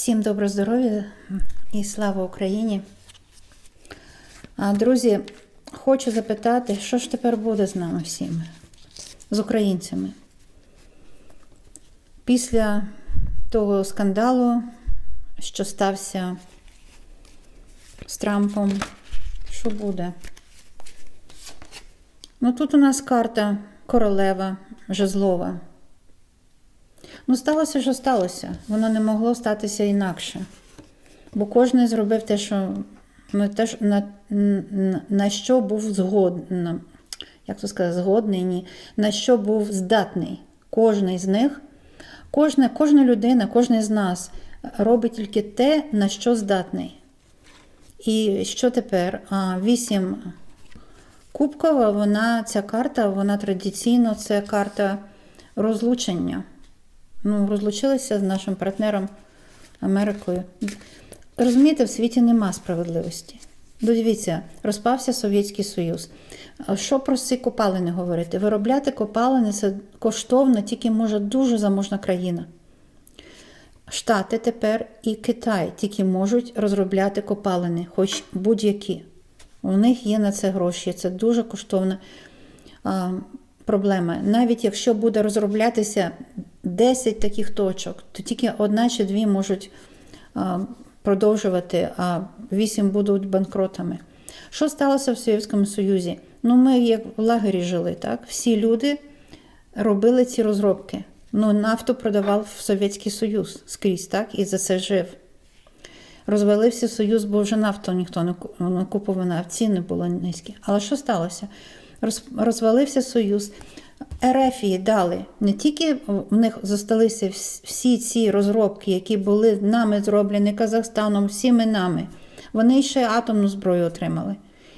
Всім добро здоров'я і слава Україні. Друзі, хочу запитати, що ж тепер буде з нами всіми, з українцями? Після того скандалу, що стався з Трампом, що буде? Ну тут у нас карта королева Жезлова. Ну, сталося, що сталося. Воно не могло статися інакше. Бо кожен зробив те, що ну, те, що- на, на, на що був згодний, як то сказати, згодний, ні, на що був здатний. Кожний з них, кожна, кожна людина, кожен з нас робить тільки те, на що здатний. І що тепер? Вісім кубкова, вона, ця карта, вона традиційно це карта розлучення. Ну, розлучилися з нашим партнером Америкою. Розумієте, в світі нема справедливості. Ну, Дивіться, розпався Совєтський Союз. Що про ці копалини говорити? Виробляти копалини це коштовно, тільки може дуже заможна країна. Штати тепер і Китай тільки можуть розробляти копалини, хоч будь-які. У них є на це гроші. Це дуже коштовна а, проблема. Навіть якщо буде розроблятися 10 таких точок, то тільки одна чи дві можуть продовжувати, а 8 будуть банкротами. Що сталося в Совєтському Союзі? Ну, ми як в лагері жили, так? Всі люди робили ці розробки. Ну, нафту продавав в Совєтський Союз скрізь, так? І за це жив. Розвалився Союз, бо вже нафту ніхто не купував, а ціни були низькі. Але що сталося? Розвалився Союз. Ерефії дали не тільки в них зосталися всі ці розробки, які були нами зроблені Казахстаном, всіми нами. Вони ще атомну зброю отримали.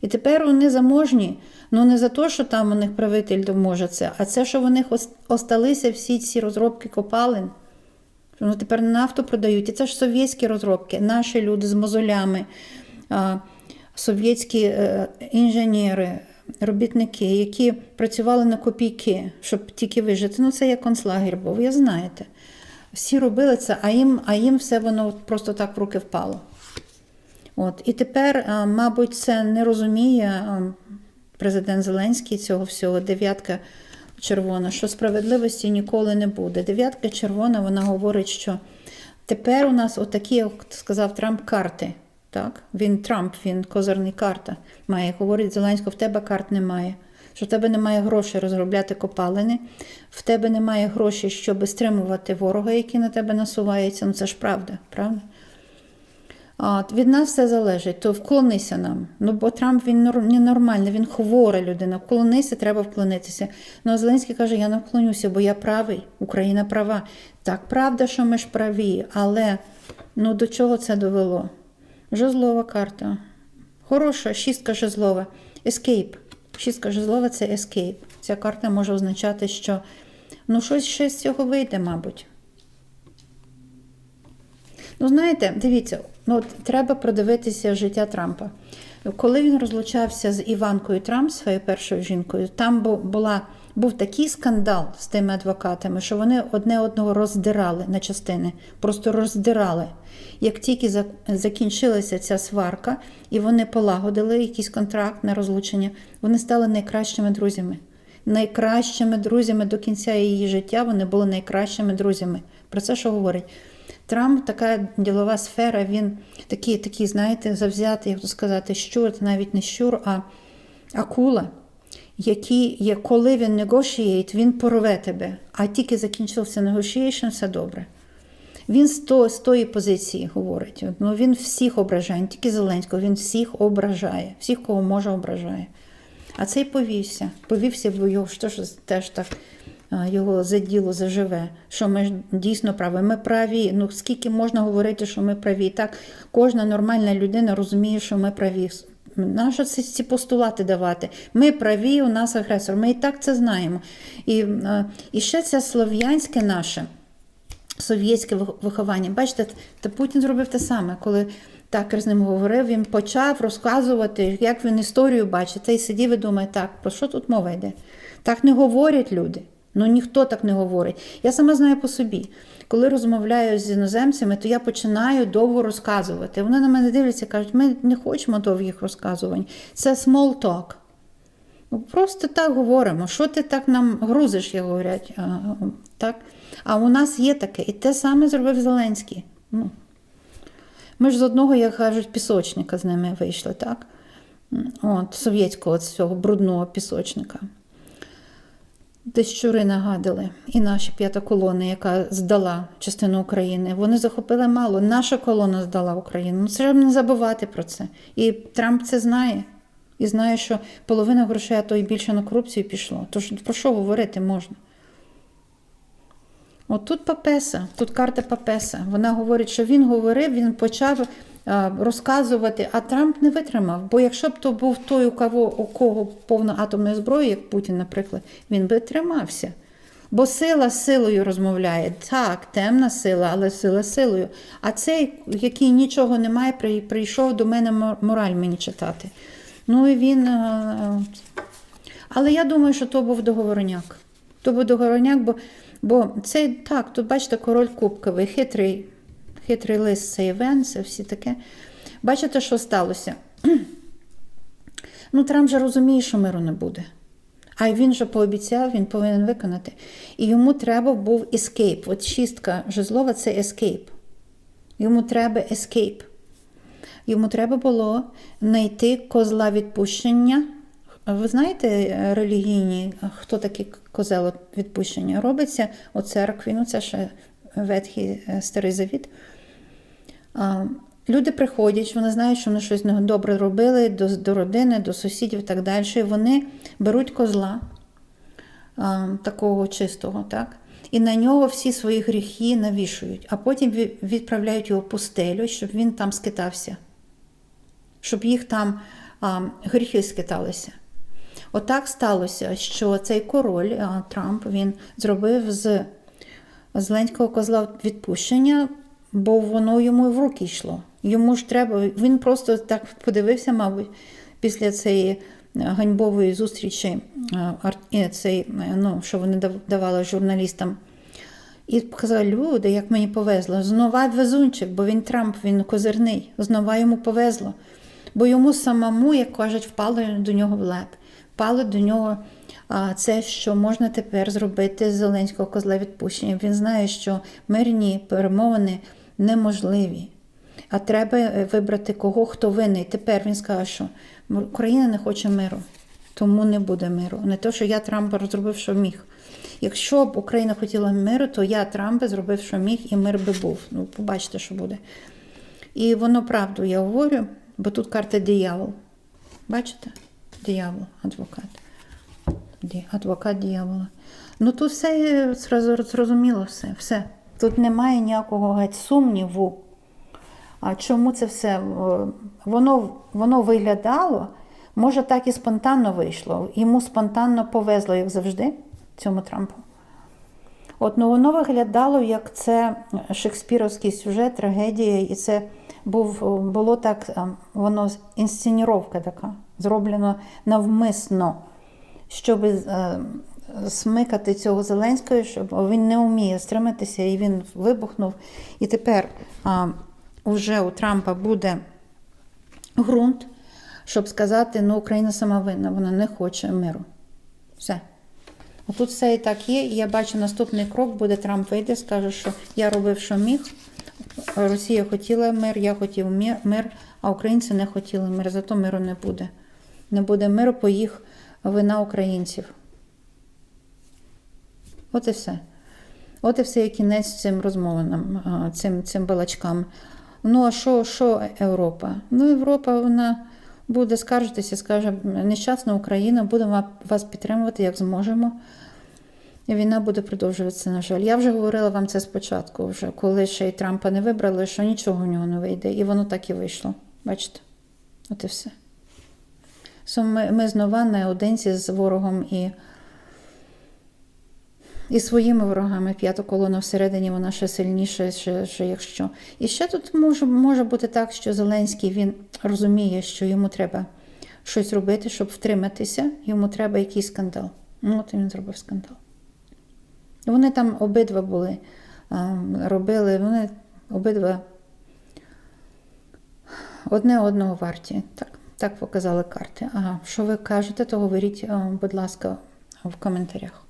І тепер вони заможні. Ну не за те, що там у них правитель доможе це, а це, що в них ос- осталися всі ці розробки копалин. Вони тепер нафту продають. І це ж совєтські розробки, наші люди з мозолями, совєтські е, інженери, робітники, які працювали на копійки, щоб тільки вижити. Ну, це як концлагер був, ви знаєте. Всі робили це, а їм, а їм все воно просто так в руки впало. От. І тепер, мабуть, це не розуміє президент Зеленський цього всього, дев'ятка червона, що справедливості ніколи не буде. Дев'ятка червона, вона говорить, що тепер у нас отакі, як сказав Трамп, карти. Так? Він Трамп, він козирний карта має. Говорить Зеленського, в тебе карт немає. Що в тебе немає грошей розробляти копалини, в тебе немає грошей, щоб стримувати ворога, який на тебе насувається. Ну це ж правда, правда? От від нас все залежить, то вклонися нам. Ну, бо Трамп він нор- ненормальний, він хвора людина. Вклонися, треба вклонитися. Ну, а Зеленський каже: я не вклонюся, бо я правий, Україна права. Так, правда, що ми ж праві, але ну, до чого це довело? Жезлова карта. Хороша, шістка жезлова. Escape. Шістка жезлова це escape. Ця карта може означати, що ну, щось ще з цього вийде, мабуть. Ну, знаєте, дивіться, ну от треба продивитися життя Трампа. Коли він розлучався з Іванкою Трамп, своєю першою жінкою, там бу- була, був такий скандал з тими адвокатами, що вони одне одного роздирали на частини, просто роздирали. Як тільки закінчилася ця сварка, і вони полагодили якийсь контракт на розлучення, вони стали найкращими друзями. Найкращими друзями до кінця її життя вони були найкращими друзями. Про це що говорить? Трамп така ділова сфера, він такий, такий, знаєте, завзятий, як то сказати, щур, це навіть не щур, а акула, який, як коли він negotiate, він порве тебе, а тільки закінчився negotiation, все добре. Він з, то, з тої позиції говорить. Ну, він всіх ображає, не тільки Зеленського, він всіх ображає, всіх, кого може, ображає. А цей повівся. Повівся, бо його що ж теж так його заділо заживе, що ми дійсно праві. Ми праві. Ну скільки можна говорити, що ми праві? Так, кожна нормальна людина розуміє, що ми праві. Нащо ці, постулати давати? Ми праві, у нас агресор. Ми і так це знаємо. І, і ще це слов'янське наше совєтське виховання. Бачите, та Путін зробив те саме, коли такер з ним говорив, він почав розказувати, як він історію бачить, та й сидів і думає, так, про що тут мова йде? Так не говорять люди. Ну ніхто так не говорить. Я сама знаю по собі. Коли розмовляю з іноземцями, то я починаю довго розказувати. Вони на мене дивляться і кажуть, ми не хочемо довгих розказувань. Це small talk. Ну, Просто так говоримо. Що ти так нам грузиш, як говорять. А, так? а у нас є таке. І те саме зробив Зеленський. Ну, ми ж з одного, як кажуть, пісочника з ними вийшли, так? От, совєтського цього брудного пісочника. Десь щури нагадали. І наша п'ята колона, яка здала частину України. Вони захопили мало. Наша колона здала Україну. Ну, треба не забувати про це. І Трамп це знає. І знає, що половина грошей, а то й більше на корупцію пішло. Тож про що говорити можна? От тут Папеса, тут карта Папеса. Вона говорить, що він говорив, він почав розказувати, а Трамп не витримав. Бо якщо б то був той, у кого, у кого повна атомної зброї, як Путін, наприклад, він би тримався. Бо сила силою розмовляє. Так, темна сила, але сила силою. А цей, який нічого не має, прийшов до мене мораль мені читати. Ну і він. Але я думаю, що то був договорняк. То був договорняк, бо, бо це так, тут бачите, король кубковий, хитрий, хитрий лист цей Івен, це всі таке. Бачите, що сталося? Ну, Трамп же розуміє, що миру не буде. А він же пообіцяв, він повинен виконати. І йому треба був ескейп. От шістка жезлова це ескейп. Йому треба ескейп. Йому треба було знайти козла відпущення. Ви знаєте, релігійні, хто такий козел відпущення? Робиться у церкві, ну це ще ветхий старий завіт. Люди приходять, вони знають, що вони щось добре робили до, до родини, до сусідів і так далі. І вони беруть козла а, такого чистого, так? І на нього всі свої гріхи навішують, а потім відправляють його в пустелю, щоб він там скитався, щоб їх там а, гріхи скиталися. Отак сталося, що цей король а, Трамп він зробив з Зеленського козла відпущення, бо воно йому в руки йшло. Йому ж треба, він просто так подивився, мабуть, після цієї е, ганьбової зустрічі, е, е, цей, ну, що вони давали журналістам. І сказав, люди, як мені повезло. Знова везунчик, бо він Трамп, він козирний. Знова йому повезло. Бо йому самому, як кажуть, впало до нього в леп. Впало до нього а, це, що можна тепер зробити з Зеленського козла відпущення. Він знає, що мирні перемовини неможливі. А треба е, вибрати кого, хто винний. Тепер він скаже, що Україна не хоче миру, тому не буде миру. Не то, що я Трампа розробив, що міг. Якщо б Україна хотіла миру, то я Трампа зробив, що міг, і мир би був. Ну, побачите, що буде. І воно правду я говорю, бо тут карта диявол. Бачите? Диявол, адвокат. Адвокат диявола. Ну тут все е, зрозуміло все. все. Тут немає ніякого геть сумніву. А чому це все? Воно, воно виглядало, може, так і спонтанно вийшло. Йому спонтанно повезло, як завжди, цьому Трампу. От, ну, воно виглядало, як це шекспіровський сюжет, трагедія, і це був, було так, воно інсценіровка така, зроблено навмисно, щоб е, смикати цього Зеленського, щоб він не вміє стриматися, і він вибухнув. І тепер а, вже у Трампа буде ґрунт, щоб сказати, ну Україна сама винна, вона не хоче миру. Все. Отут все і так є. І я бачу, наступний крок буде Трамп вийде, скаже, що я робив, що міг. Росія хотіла мир, я хотів мир, мир, а українці не хотіли мир. Зато миру не буде. Не буде миру, по їх вина українців. От і все. От і все, і кінець цим розмовам, цим, цим балачкам. Ну, а що, що Європа? Ну, Європа, вона буде скаржитися, скаже, нещасна Україна, будемо вас підтримувати, як зможемо. І війна буде продовжуватися, на жаль. Я вже говорила вам це спочатку, вже коли ще й Трампа не вибрали, що нічого в нього не вийде. І воно так і вийшло. Бачите? От і все. Ми, ми знову наодинці з ворогом і, і своїми ворогами. П'ята колона всередині, вона ще сильніша, ще, ще якщо. І ще тут може, може бути так, що Зеленський він розуміє, що йому треба щось робити, щоб втриматися, йому треба якийсь скандал. Ну, от він зробив скандал. Вони там обидва були, робили, вони обидва одне одного варті. Так, так показали карти. Ага, що ви кажете, то говоріть, будь ласка, в коментарях.